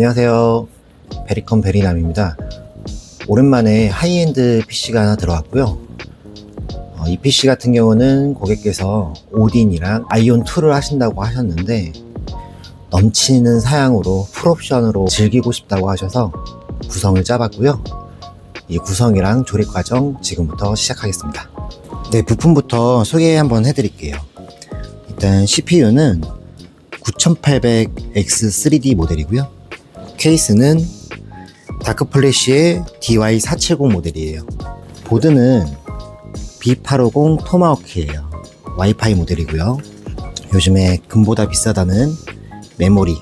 안녕하세요. 베리컴 베리남입니다. 오랜만에 하이엔드 PC가 하나 들어왔고요. 어, 이 PC 같은 경우는 고객께서 오딘이랑 아이온 2를 하신다고 하셨는데 넘치는 사양으로 풀옵션으로 즐기고 싶다고 하셔서 구성을 짜봤고요. 이 구성이랑 조립 과정 지금부터 시작하겠습니다. 네, 부품부터 소개 한번 해드릴게요. 일단 CPU는 9800X3D 모델이고요. 케이스는 다크플래시의 DY470 모델이에요. 보드는 B850 토마호크예요. 와이파이 모델이고요. 요즘에 금보다 비싸다는 메모리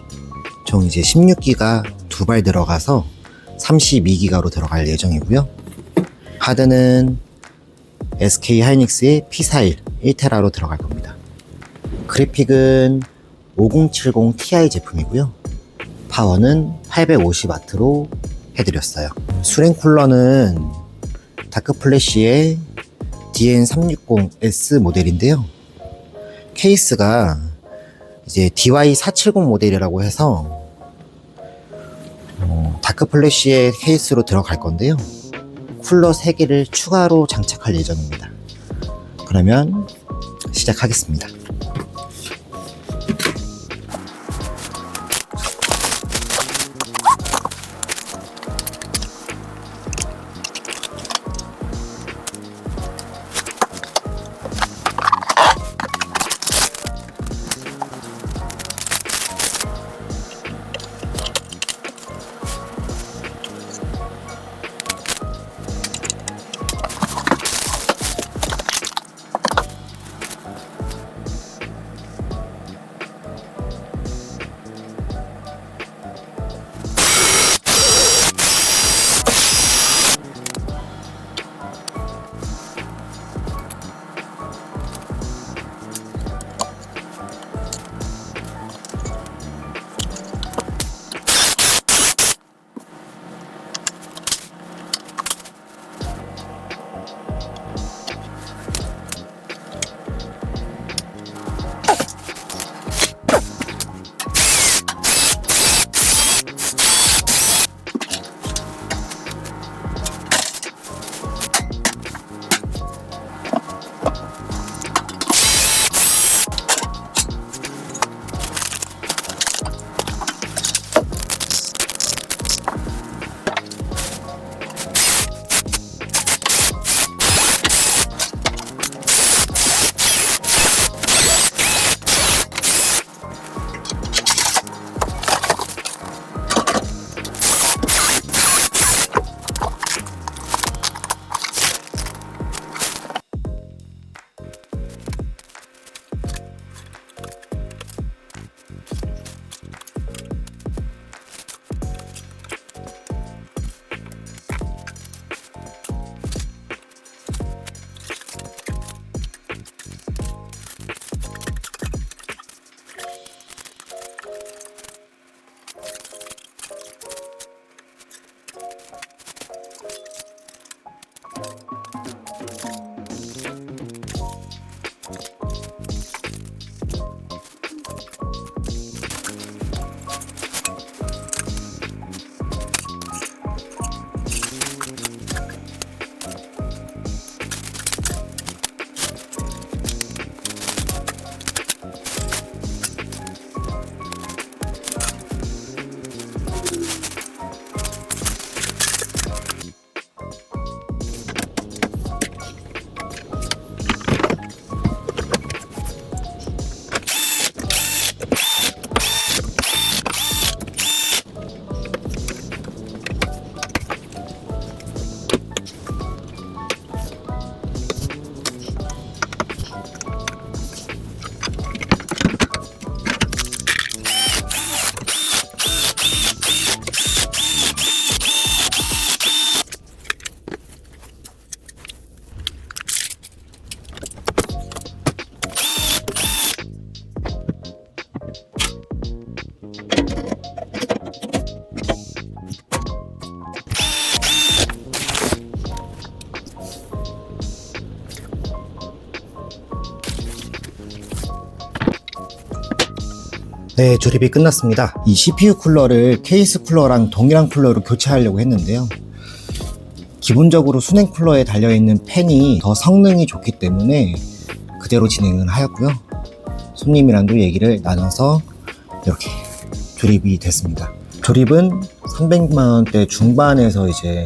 총 이제 16기가 두 발 들어가서 32기가로 들어갈 예정이고요. 하드는 SK 하이닉스의 P41 1테라로 들어갈 겁니다. 그래픽은 5070 Ti 제품이고요. 파워는 850W로 해드렸어요. 수랭 쿨러는 다크플래시의 DN360S 모델인데요. 케이스가 이제 DY470 모델이라고 해서 어, 다크플래시의 케이스로 들어갈 건데요. 쿨러 3개를 추가로 장착할 예정입니다. 그러면 시작하겠습니다. 네, 조립이 끝났습니다. 이 CPU 쿨러를 케이스 쿨러랑 동일한 쿨러로 교체하려고 했는데요. 기본적으로 수냉 쿨러에 달려있는 팬이 더 성능이 좋기 때문에 그대로 진행을 하였고요. 손님이랑도 얘기를 나눠서 이렇게 조립이 됐습니다. 조립은 300만원대 중반에서 이제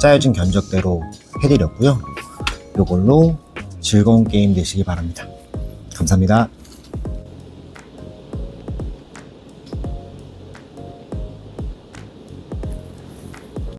짜여진 견적대로 해드렸고요. 이걸로 즐거운 게임 되시기 바랍니다. 감사합니다.